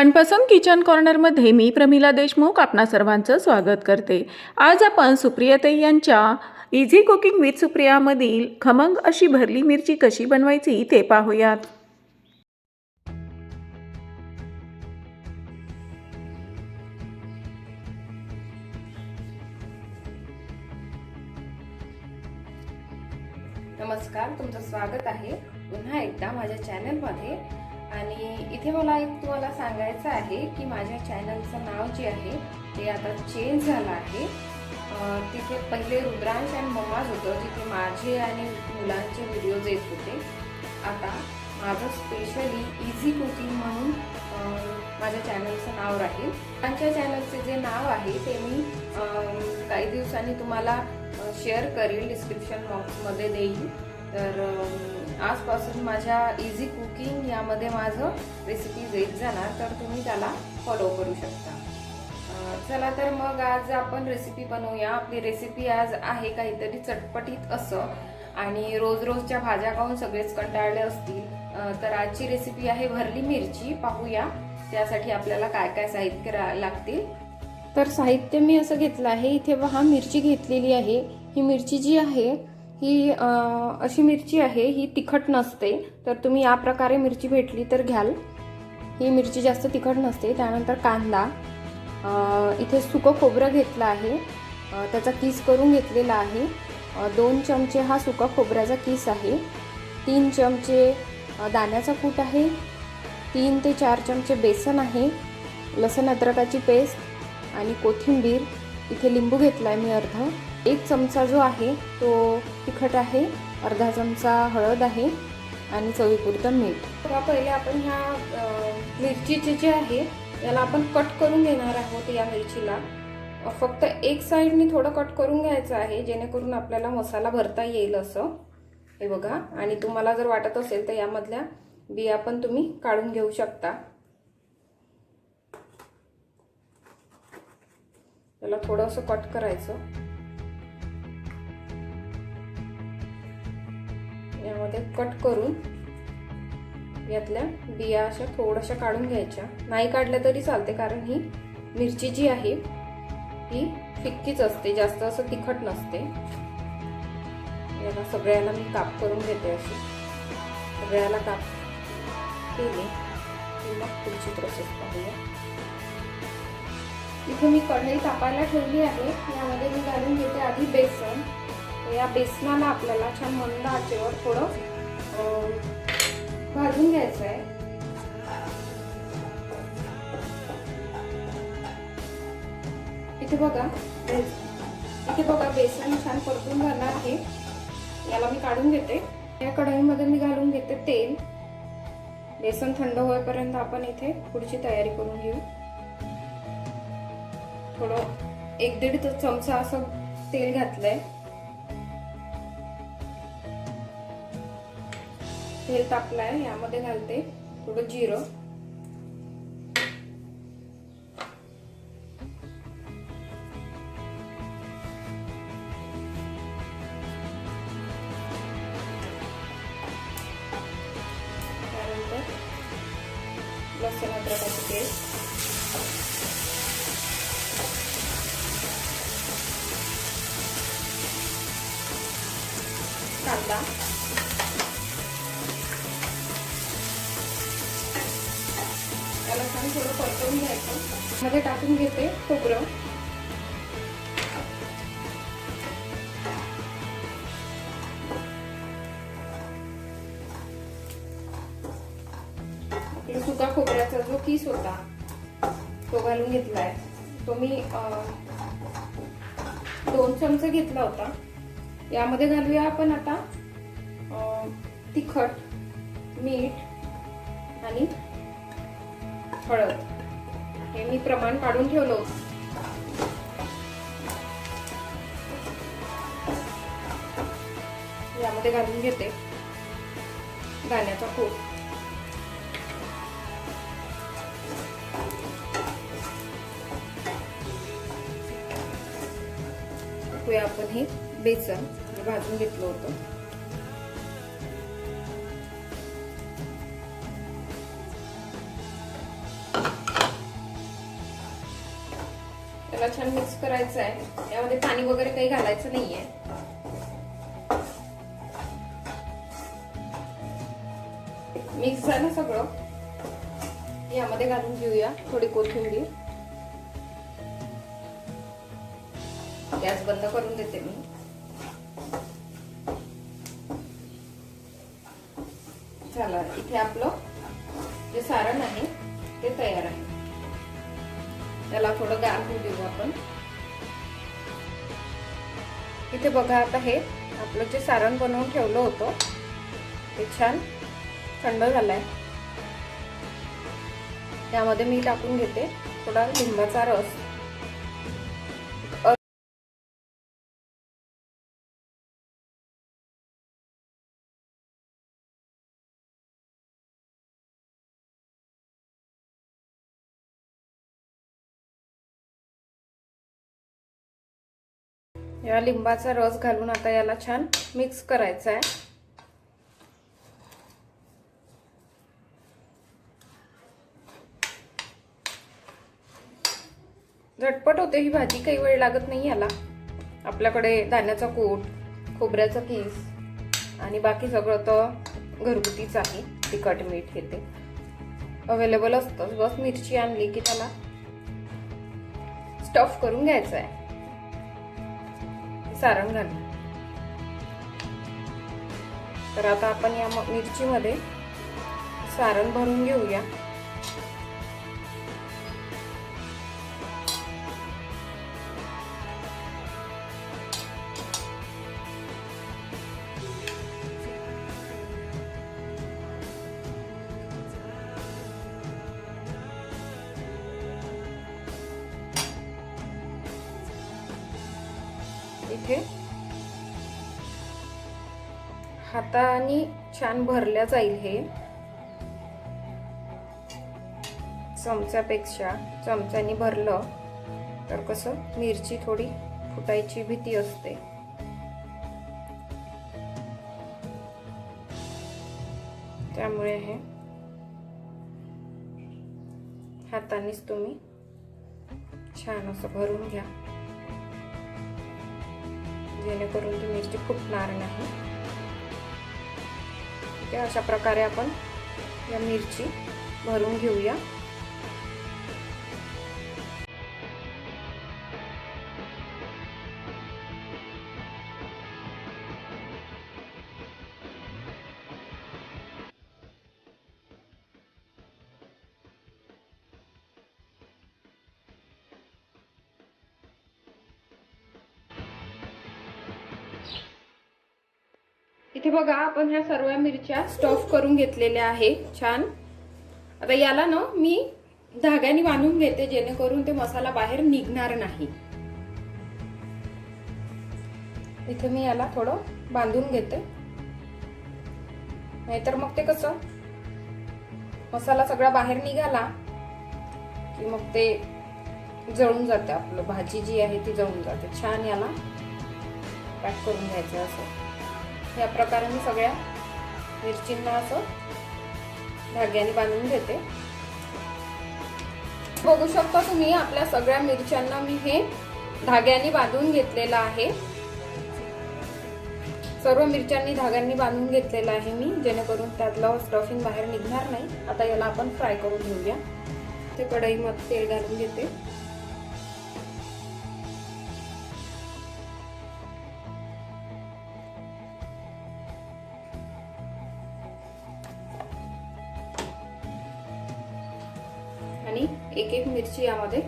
मनपसंत kitchen कॉर्नरमध्ये मी प्रमिला देशमुख आपणा सर्वांचं स्वागत करते. आज आपण सुप्रियाताई यांच्या इझी कुकिंग विथ सुप्रियामधील खमंग अशी भरली मिरची कशी बनवायची ते पाहूयात. नमस्कार तुमचं स्वागत आहे. पुन्हा एकदा माझ्या चॅनलमध्ये आणि इथे मला एक तुम्हाला सांगायचं आहे की माझ्या चॅनलचं नाव जे आहे ते आता चेंज झालं आहे. तिथे पहिले रुद्रांश आणि ममाज होतं जिथे माझे आणि मुलांचे व्हिडिओज येत होते. आता माझं स्पेशली इझी कुकिंग म्हणून माझ्या चॅनलचं नाव राहील. त्यांच्या चॅनलचे जे नाव आहे ते मी काही दिवसांनी तुम्हाला शेअर करेल डिस्क्रिप्शन बॉक्समध्ये देईल. तर आजपासून माझ्या इझी कुकिंग यामध्ये माझं रेसिपीज येत जाणार तर तुम्ही त्याला फॉलो करू शकता. चला तर मग आज आपण रेसिपी बनवूया. आपली रेसिपी आज आहे काहीतरी चटपटीत असं. आणि रोज रोजच्या भाज्या खाऊन सगळेच कंटाळले असतील. तर आजची रेसिपी आहे भरली मिरची. पाहूया त्यासाठी आपल्याला काय काय साहित्य रा- लागतील. तर साहित्य मी असं घेतलं आहे. इथे पहा मिरची घेतलेली आहे. ही मिरची जी आहे ही अशी मिरची आहे ही तिखट नसते. तर तुम्ही या प्रकारे मिरची भेटली तर घ्याल. ही मिरची जास्त तिखट नसते त्यानंतर कांदा. इथे सुकं खोबरं घेतलं आहे. त्याचा किस करून घेतलेला आहे. दोन चमचे हा सुका खोबऱ्याचा किस आहे. तीन चमचे दाण्याचा कूट आहे. तीन ते चार चमचे बेसन आहे. लसण अद्रकाची पेस्ट आणि कोथिंबीर. इथे लिंबू घेतला आहे मी अर्धा. एक चमचा जो आहे तो तिखट आहे अर्धा चमचा हळद आहे आणि चवीपुरतं मीठ. तर पहिले आपण ह्या मिरचीचे जे आहे याला आपण कट करून घेणार आहोत या मिरचीला. फक्त एक साईडनी थोडं कट करून घ्यायचं आहे जेणेकरून आपल्याला मसाला भरता येईल असं. हे बघा आणि तुम्हाला जर वाटत असेल तर यामधल्या बिया पण तुम्ही काढून घेऊ शकता. त्याला थोडंसं कट करायचं. ते कट करून यातल्या बिया अशा थोड्याशा काढून घ्यायच्या. नाही काढल्या तरी चालते कारण ही मिरची जी आहे ही फिक्कीच असते जास्त असं तिखट नसते. याला सगळ्याला मी काप करून घेते अशी. सगळ्याला काप केली की मग पुढची प्रोसेस पाहूया. इथे मी कढई तापायला ठेवली आहे. यामध्ये मी घालून घेते आधी बेसन. या बेसनाला आपल्याला छान मंद आचेवर थोडं भाजून घ्यायचं आहे. इथे बघा इथे बघा बेसन छान परतून झालं आहे. याला मी काढून घेते. या कढईमध्ये मी घालून घेते तेल. बेसन थंड होईपर्यंत आपण इथे पुढची तयारी करून घेऊ. थोडं एक दीड चमचा असं तेल घातलंय. तेल तापलंय यामध्ये घालते थोडं जिरं. त्यानंतर लसूण अद्रकाची पेस्ट. कांदा. मध्ये टाकून घेते खोबरं. आपला सुका खोबऱ्याचा जो किस होता तो घालून घेतलाय. तो मी दोन चमचे घेतला होता. यामध्ये घालूया आपण आता तिखट मीठ आणि हळद. हे मी प्रमाण काढून ठेवलं. होतं यामध्ये घालून घेते. दाण्याचा कूट. आपण हे बेसन. भाजून घेतलं होतं. त्याला छान मिक्स करायचं आहे यामध्ये पाणी वगैरे काही घालायचं नाहीये. मिक्स झालं सगळं. यामध्ये घालून घेऊया थोडी कोथिंबीर. गॅस बंद करून देते मी. झालं इथे आपलं जे सारण आहे ते तयार आहे. त्याला थोडं गार होऊ देऊ आपण. इथे बघा आता हे आपलं जे सारण बनवून ठेवलं होतं ते छान थंड झालंय. त्यामध्ये मी टाकून घेते थोडा लिंबाचा रस. या लिंबाचा रस घालून आता याला छान मिक्स करायचा आहे झटपट होते ही भाजी काही वेळ लागत नाही याला. आपल्याकडे धान्याचा कोट खोबऱ्याचा किस आणि बाकी सगळं तर घरगुतीच आहे तिखट मीठ हे ते. अवेलेबल असतंच. बस मिरची आणली की त्याला स्टफ करून घ्यायचं आहे सारण घालू तर आता आपण या मिरचीमध्ये सारण भरून घेऊया. इथे. हाताने छान भरल्या जाईल हे. चमच्यापेक्षा चमच्याने भरलं तर कसं? मिरची थोडी फुटायची भीती असते. त्यामुळे हे हातानेच तुम्ही छान असं भरून घ्या. जेणेकरून ती मिरची फुटणार नाही. आहे अशा प्रकारे आपण या मिरची भरून घेऊया. इथे बघा आपण ह्या सर्व मिरच्या स्टफ करून घेतलेल्या आहे छान. आता याला ना मी धाग्याने बांधून घेते जेणेकरून ते मसाला बाहेर निघणार नाही. इथे मी याला थोडं बांधून घेते. नाहीतर मग ते कसं मसाला सगळा बाहेर निघाला की मग ते जळून जाते आपलं. भाजी जी आहे ती जळून जाते. छान याला पॅक करून घ्यायचं असं. या प्रकारे मी सगळ्या मिरचींना असं धाग्याने बांधून घेते. बघू शकता तुम्ही आपल्या सगळ्या मिरच्यांना मी हे धाग्याने बांधून घेतलेलं आहे. सर्व मिरच्यांनी धाग्यांनी बांधून घेतलेलं आहे मी जेणेकरून त्यातलं स्टफिंग बाहेर निघणार नाही. आता याला आपण फ्राय करून घेऊया. ते कढईमध्ये तेल घालून घेते. मिरची यामध्ये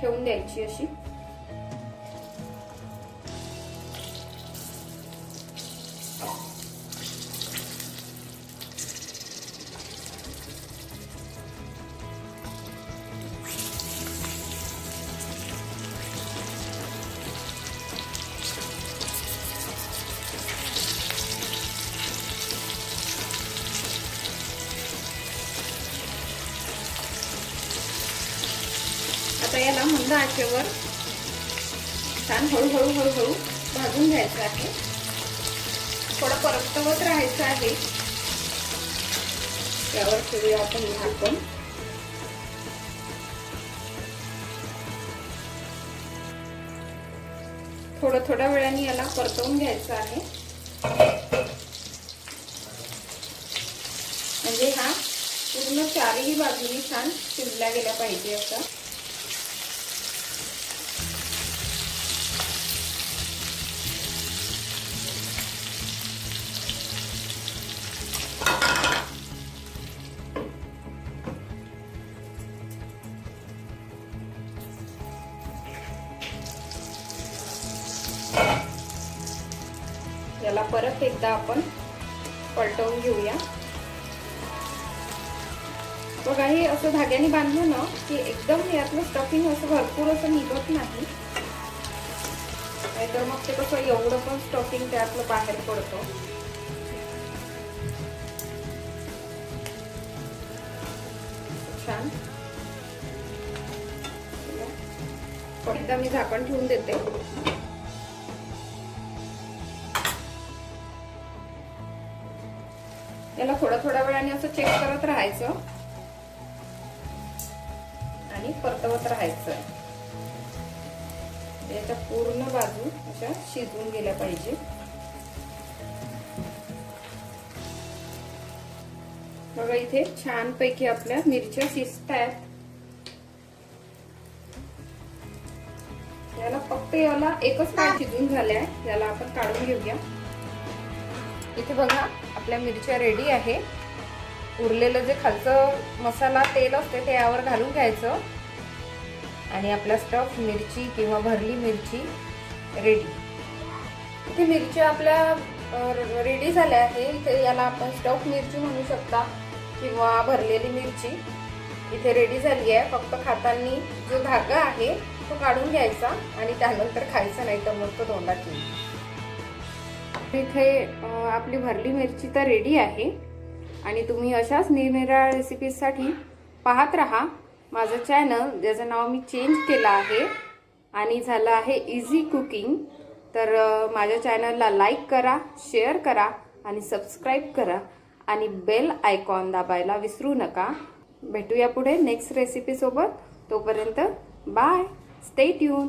ठेवून द्यायची अशी. कांदा मंद आचेवर छान हळूहळू हळूहळू भाजून घ्यायचं आहे. थोडं परतवत राहायचं आहे. त्यावर ठेवूया आपण झाकण. थोडं थोड्या वेळाने याला परतवून घ्यायचं आहे. म्हणजे हा पूर्ण चारही बाजूनी छान शिजला गेला पाहिजे असा त्याला परत एकदा आपण पलटवून घेऊया. बघा हे असं धाग्याने बांधलं ना की एकदम यातलं स्टफिंग असं भरपूर असं निघत नाही. नाहीतर मग ते कसं एवढं पण स्टफिंग त्यातलं बाहेर पडतं. छान. एकदा मी झाकण ठेवून देते. याला थोड्या थोड्या वेळाने असं चेक करत राहायचं. आणि परतवत राहायचं. याच्या पूर्ण बाजू अशा शिजवून गेल्या पाहिजे. बघा इथे छान पैकी आपल्या मिरच्या शिजत आहेत याला फक्त याला एकच पाय शिजून झाल्या. याला आपण काढून घेऊया. इथे बघा आपल्या मिरच्या रेडी आहे. उरलेलं जे खालचं मसाला तेल असते ते यावर घालून घ्यायचं. आणि आपला स्टफ मिरची किंवा भरली मिरची रेडी इथे मिरच्या आपल्या रेडी झाल्या आहे. इथे याला आपण स्टफ मिरची म्हणू शकता किंवा भरलेली मिरची. इथे रेडी झाली आहे. फक्त खातांनी जो धागा आहे तो काढून घ्यायचा आणि त्यानंतर खायचा नाही तर मग तो तोंडात येईल. इथे आपली भरली मिरची तर रेडी आहे. आणि तुम्ही अशाच निरनिराळ्या रेसिपीजसाठी पाहत राहा. माझं चॅनल ज्याचं नाव मी चेंज केलं आहे आणि झालं आहे इझी कुकिंग तर माझ्या चॅनलला लाईक करा शेअर करा आणि सबस्क्राईब करा. आणि बेल आयकॉन दाबायला विसरू नका. भेटूया पुढे नेक्स्ट रेसिपीसोबत तोपर्यंत बाय स्टे ट्यून